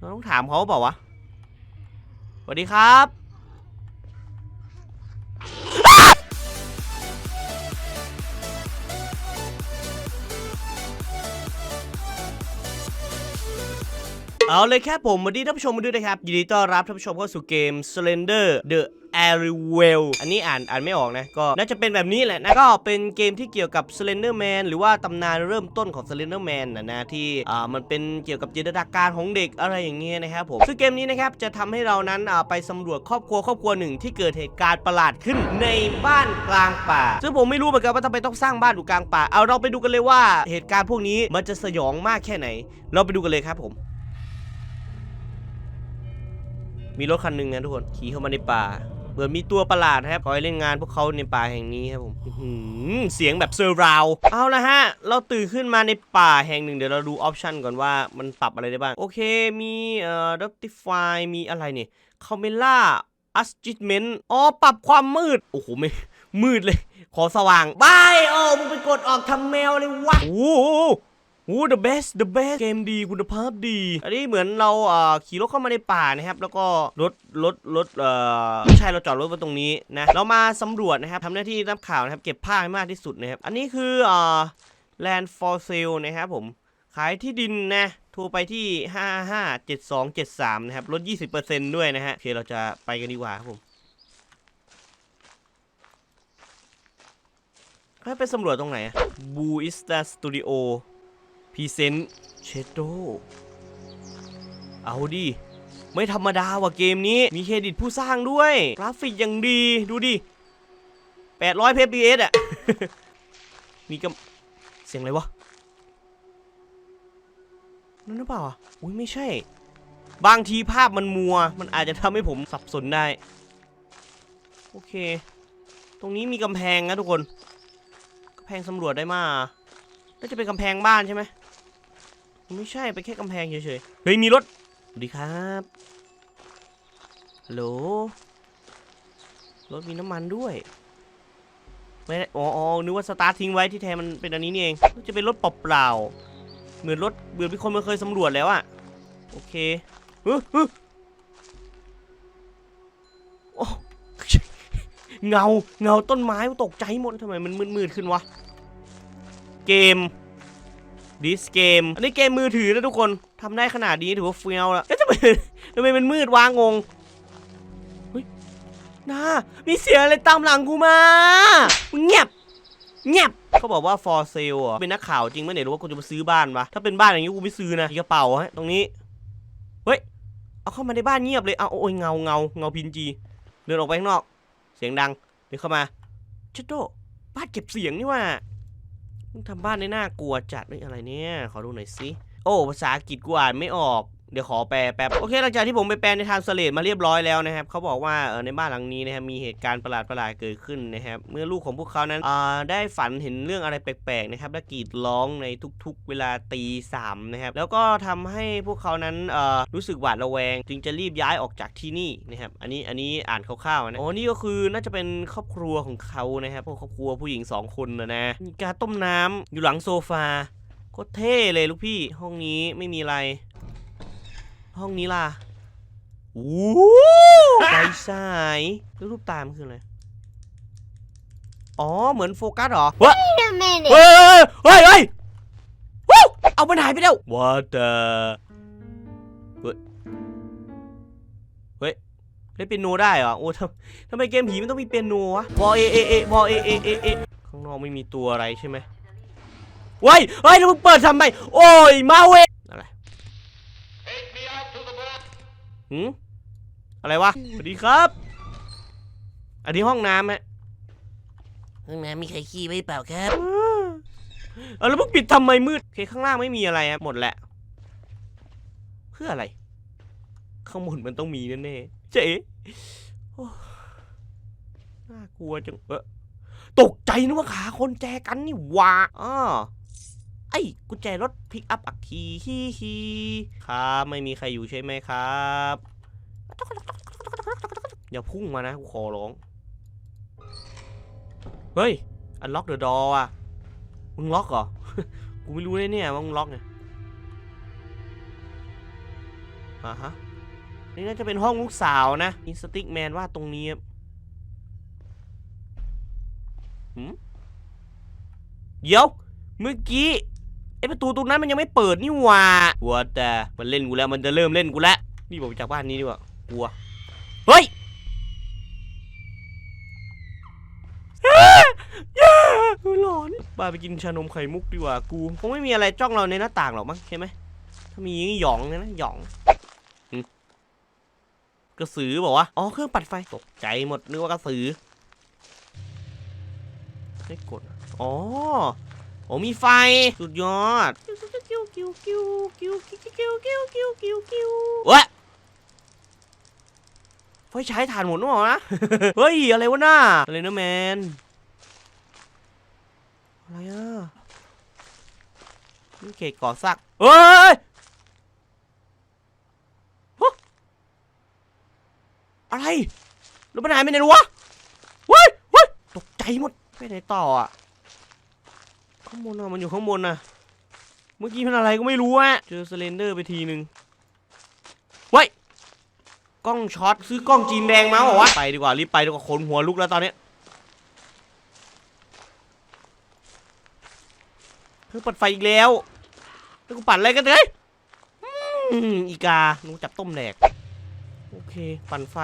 เราต้องถามเขาเปล่าวะสวัสดีครับ เอาเลยครับผมวัสดีท่านผู้ชมมาด้วยนะครับ ยินดีต้อนรับท่านผู้ชมเข้าสู่เกม Slender The a r i w e l อันนี้อ่านอ่านไม่ออกนะ ก็น่าจะเป็นแบบนี้แหละนะ ก็เป็นเกมที่เกี่ยวกับ Slender Man หรือว่าตำนานเริ่มต้นของ Slender Man นะนะที่อ่ามันเป็นเกี่ยวกับจินตนาการของเด็กอะไรอย่างเงี้ยนะครับผม ซึ่งเกมนี้นะครับจะทำให้เรานั้นอ่าไปสำรวจครอบครัวครอบครัวหนึ่งที่เกิดเหตุการณ์ประหลาดขึ้นในบ้านกลางป่า ซึ่งผมไม่รู้เหมือนกันว่าทำไมต้องสร้างบ้านอยู่กลางป่า เอาเราไปดูกันเลยว่าเหตุการณ์พวกนี้มันจะสยองมากแค่ไหน เราไปดูกันเลยครับผม มีรถคันหนึ่งนะทุกคนขี่เข้ามาในป่าเหมือนมีตัวประหลาดนะครับคอยเล่นงานพวกเขาในป่าแห่งนี้ครับผมเสียงแบบเซอร์ราวเอาละฮะ เราตื่นขึ้นมาในป่าแห่งหนึ่งเดี๋ยวเราดูออปชันก่อนว่ามันปรับอะไรได้บ้าง โอเค มีเอ่อ rectify มีอะไรเนี่ย camera adjustment อ๋อ ปรับความมืด โอ้โหไม่มืดเลย ขอสว่างบายโอ้มึงไปกดออกทำแมวเลยวะโอ้ โอ้ the best the best เกมดีคุณภาพดี อันนี้เหมือนเราอ่อขี่รถเข้ามาในป่านะครับ แล้วก็รถรถรถเอ่อใช่เราจอดรถไว้ตรงนี้นะ เรามาสำรวจนะครับทำหน้าที่นักข่าวนะครับ เก็บผ้าให้มากที่สุดนะครับ อันนี้คือเอ่อ land for sale นะครับผม ขายที่ดินนะโทรไปที่ 557273 นะครับ ลด 20%ด้วยนะฮะ โอเค เราจะไปกันดีกว่าครับผมให้ไปสำรวจตรงไหนบูอิสตาสตูดิโอ พรีเซนต์เชโดเอาดิ ไม่ธรรมดาว่ะเกมนี้ มีเครดิตผู้สร้างด้วย กราฟิกยังดี ดูดิ 800 fps อะมีกำเสียงอะไรวะ นั่นหรือเปล่าอะ อุ้ยไม่ใช่ บางทีภาพมันมัว มันอาจจะทำให้ผมสับสนได้ โอเค ตรงนี้มีกำแพงนะทุกคน กำแพงสำรวจได้มาน่าจะเป็นกำแพงบ้านใช่ไหม ไม่ใช่เป็นแค่กำแพงเฉยๆ เฮ้ยมีรถสวัสดีครับฮัลโหลรถมีน้ำมันด้วยไม่ได้อ๋ออนึกว่าสตาร์ททิ้งไว้ที่แท้มันเป็นอันนี้นี่เอง จะเป็นรถเปล่าๆเหมือนรถเหมือนมีคนมาเคยสำรวจแล้วอะโอเคเฮ้ยเฮ้ยโอ้เงาเงาต้นไม้ตกใจหมดทำไมมันมืดๆขึ้นวะ เกม this game อันนี้เกมมือถือนะทุกคนทำได้ขนาดนี้ถือว่าเฟี้ยวแล้วแล้วทำไมทำไมมันมืดวางงงเฮ้ยนามีเสียงอะไรตามหลังกูมามึงเงียบเงียบเขาบอกว่า for sale อะเป็นนักข่าวจริงไหมเนี่ยหรือว่ากูจะมาซื้อบ้านวะถ้าเป็นบ้านอย่างนี้กูไม่ซื้อนะกระเป๋าฮะตรงนี้ เฮ้ย เอาเข้ามาในบ้านเงียบเลยเอาโอ้ยเงาเงาเงาพินจี เดินออกไปข้างนอก เสียงดัง เดินเข้ามาชิดโตบ้านเก็บเสียงนี่ว่า มึงทำบ้านได้น่ากลัวจัดไม่อะไรเนี่ย ขอดูหน่อยสิ โอ้ ภาษาอังกฤษกูอ่านไม่ออก เดี๋ยวขอแปลแป๊บโอเคหลังจากที่ผมไปแปลในทางสเลดมาเรียบร้อยแล้วนะครับเขาบอกว่าเออในบ้านหลังนี้นะครับมีเหตุการณ์ประหลาดประหลาดเกิดขึ้นนะครับเมื่อลูกของพวกเขานั้นอ่าได้ฝันเห็นเรื่องอะไรแปลกๆนะครับและกรีดร้องในทุกๆ เวลาตีสามนะครับแล้วก็ทำให้พวกเขานั้นเอ่อรู้สึกหวาดระแวง จึงจะรีบย้ายออกจากที่นี่นะครับอันนี้อันนี้อ่านคร่าวๆนะอ๋อนี่ก็คือน่าจะเป็นครอบครัวของเขานะครับครอบครัวผู้หญิงสองคนนะนะมีการต้มน้ำอยู่หลังโซฟาโคตรเท่เลยลูกพี่ห้องนี้ไม่มีอะไร ห้องนี้ล่ะโอ้ไฟฉายแล้วรูปตามนคืออะไร อ๋อ เหมือนโฟกัสเหรอวะ Wait a minute. เฮ้ย เฮ้ย เฮ้ยวู้เอามันหายไปแล้ว What the เฮ้ย เฮ้ย เล่นเปียโนได้เหรอ โอ้ทำทำไมเกมผีมันต้องมีเปียโนวะบอเอเอเอบอเอเอเอเอข้างนอกไม่มีตัวอะไรใช่ไหมเว้ย เฮ้ยแล้วมึงเปิดทำไม โอ้ย มาเวอะไร หืมอะไรวะสวัสดีครับ อันนี้ห้องน้ำฮะห้องน้ำมีใครขี้ไว้เปล่าครับเอาแล้วมึงปิดทำไมมืดโอเคข้างล่างไม่มีอะไรครับหมดแหละเพื่ออะไร ข้างบนมันต้องมีแน่ๆเจ๊โอ้น่ากลัวจังเออตกใจนึกว่าขาคนแจกันนี่หว่าอ้อ ไอ้กุญแจรถพิกอัพอักคีฮีฮีครับไม่มีใครอยู่ใช่ไหมครับอย่าพุ่งมานะกูขอร้อง เฮ้ยอันล็อกเดอะดออะมึงล็อกเหรอ กูไม่รู้เลยเนี่ยว่ามึงล็อกไงอ่าฮะนี่น่าจะเป็นห้องลูกสาวนะมีสติ๊กแมนว่าตรงนี้ครับหืมเดี๋ยว เมื่อกี้ ไอประตูตรงนั้นมันยังไม่เปิดนี่หว่าวัวแต่มันเล่นกูแล้วมันจะเริ่มเล่นกูแล้วนี่บอกจากบ้านนี้ดีกว่ากลัวเฮ้ยอ้าอย่าหลอนบ้าไปกินชานมไข่มุกดีกว่ากูคงไม่มีอะไรจ้องเราในหน้าต่างหรอกมั้งใช่ไหมถ้ามีนี่หยองนะนะหยองกระสือบอกว่าอ๋อเครื่องปัดไฟตกใจหมดนึกว่ากระสือไม่กดอ๋อ โอ้มีไฟ สุดยอดกิ้วกิ้วกิ้วกิ้วกิ้วกิ้วกิ้วกิ้วกิ้วกิ้ววะไฟใช้ถ่านหมดหรือเปล่านะ เฮ้ย อะไรวะหน้าอะไรนะแมน อะไรอะนี่เขตก่อสร้างเฮ้ยอะไรแล้วมันหายไปไหนวะเว้ยเว้ยตกใจหมดไปไหนต่ออะ ข้างบนอะมันอยู่ข้างบนน่ะเมื่อกี้มันอะไรก็ไม่รู้อะเจอสเลนเดอร์ไปทีนึงเว้ยกล้องช็อตซื้อกล้องจีนแดงมาบอกว่าวะไปดีกว่ารีบไปดีกว่าขนหัวลุกแล้วตอนเนี้ยเพิ่งปัดไฟอีกแล้วแล้วกูปัดอะไรกันเลยอีกาหนูจับต้มแดกโอเค ปั่นไฟ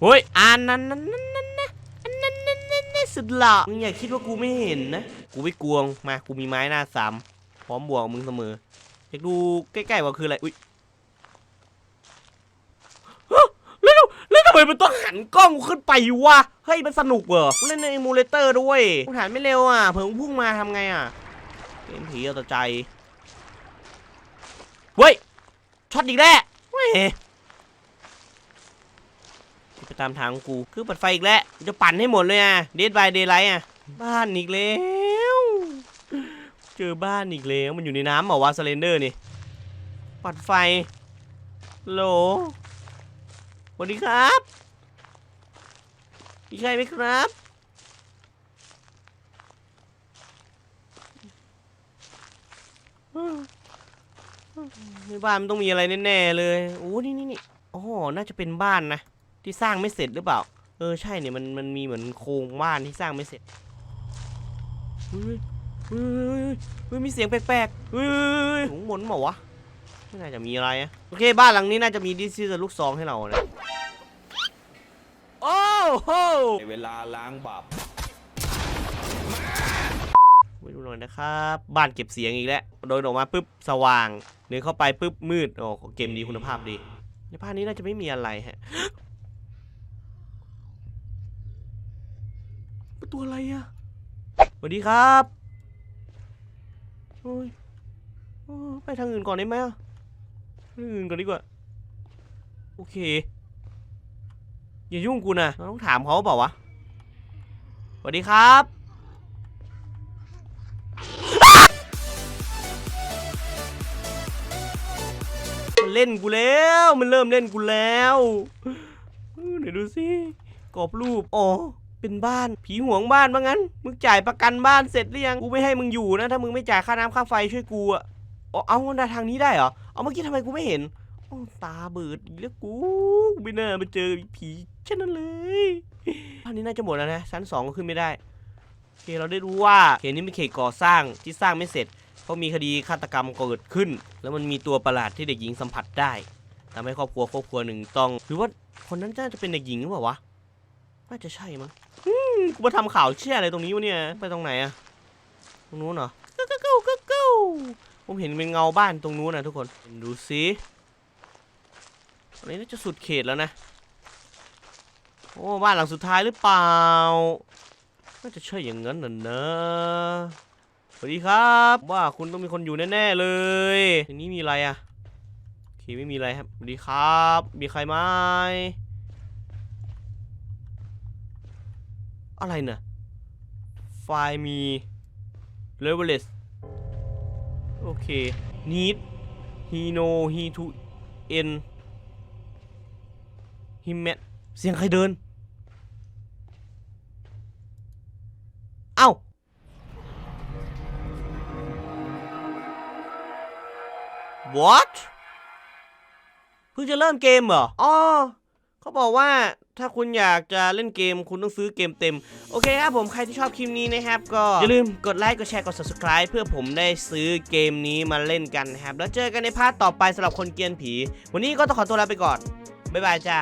เฮ้ยอันนั้นนั่นนั่นนั่นนะอันนั้นนั่นนั่นนั่นสุดหล่อมึงอย่าคิดว่ากูไม่เห็นนะ กูไม่กวงมากูมีไม้หน้าสามพร้อมบวกมึงเสมออยากดูใกล้ๆว่าคืออะไรอุ้ยแล้วแล้วทำไมมันต้องหันกล้องขึ้นไปวะเฮ้ยมันสนุกเหรอเล่นในมูเลเตอร์ด้วยกูหันไม่เร็วอะเพิ่งพุ่งมาทำไงอะเกมผีเอาแต่ใจเฮ้ยช็อตอีกแล้วเว้ยไปตามทางของกู คือปัดไฟอีกแล้ว จะปั่นให้หมดเลยอะเดดบายเดย์ไลท์อะ บ้านอีกแล้ว เจอบ้านอีกแล้วมันอยู่ในน้ำเหรอวะสเลนเดอร์นี่ ปัดไฟโหลสวัสดีครับมีใครไหมครับ ในบ้านมันต้องมีอะไรแน่ๆเลยโอ้นี่นี่นี่อ๋อน่าจะเป็นบ้านนะ ที่สร้างไม่เสร็จหรือเปล่า เออ ใช่เนี่ย มัน มันมีเหมือนโครงบ้านที่สร้างไม่เสร็จ เฮ้ยเฮ้ยเฮ้ยมีเสียงแปลกๆเฮ้ยหงมนเปล่าวะไม่น่าจะมีอะไรอะโอเคบ้านหลังนี้น่าจะมีดิซี่ลูกซองให้เรานะโอ้โหเวลาล้างบาปไปดูหน่อยนะครับ บ้านเก็บเสียงอีกแล้วโดนออกมาปุ๊บสว่างเดินเข้าไปปุ๊บมืดโอ้เกมดีคุณภาพดี ในบ้านนี้น่าจะไม่มีอะไรฮะประตูอะไรอะสวัสดีครับ โอ้ยไปทางอื่นก่อนได้ไหมอะทางอื่นก่อนดีกว่า โอเค อย่ายุ่งกูนะเราต้องถามเขาเปล่าวะสวัสดีครับมันเล่นกูแล้ว มันเริ่มเล่นกูแล้วเออไหนดูสิกรอบรูป อ๋อ เป็นบ้านผีห่วงบ้านว่างั้น มึงจ่ายประกันบ้านเสร็จหรือยังกูไม่ให้มึงอยู่นะ ถ้ามึงไม่จ่ายค่าน้ำค่าไฟช่วยกูอะอ๋อเอาได้ทางนี้ได้เหรอเอาเมื่อกี้ทำไมกูไม่เห็นอ๋อตาเบิดอีกแล้วกูกูไม่น่ามาเจอผีเช่นนั้นเลยบ้านนี้น่าจะหมดแล้วนะชั้นสองก็ขึ้นไม่ได้โอเคเราได้รู้ว่าเขตนี้เป็นเขตก่อสร้างที่สร้างไม่เสร็จเพราะมีคดีฆาตกรรมเกิดขึ้น แล้วมันมีตัวประหลาดที่เด็กหญิงสัมผัสได้ทำให้ครอบครัวครอบครัวหนึ่งต้องหรือว่าคนนั้นน่าจะเป็นเด็กหญิงหรือเปล่าวะน่าจะใช่มั้งอืม กูมาทำข่าวเชี่ยอะไรตรงนี้วะเนี่ย ไปตรงไหนอะตรงนู้นเหรอกูกูกูกูผมเห็นเป็นเงาบ้านตรงนู้นนะทุกคนดูสิอันนี้น่าจะสุดเขตแล้วนะ โอ้บ้านหลังสุดท้ายหรือเปล่า น่าจะใช่อย่างนั้นน่ะนะสวัสดีครับ ว่าคุณต้องมีคนอยู่แน่ๆเลยทีนี้มีอะไรอะโอเคไม่มีอะไรครับ สวัสดีครับ มีใครไหม อะไรเนะไฟล์มี l e v e l e s โอเค need he no he to n he met เสียงใครเดิน เอ้า What เพิ่งจะเริ่มเกมเหรอ อ๋อ เขาบอกว่าถ้าคุณอยากจะเล่นเกมคุณต้องซื้อเกมเต็ม โอเคครับผมใครที่ชอบคลิปนี้นะครับ ก็อย่าลืมกดไลค์กดแชร์กด subscribe เพื่อผมได้ซื้อเกมนี้มาเล่นกันนะครับ แล้วเจอกันในพาร์ทต่อไปสำหรับคนเกียนผี วันนี้ก็ต้องขอตัวลาไปก่อนบ๊ายบายจ้า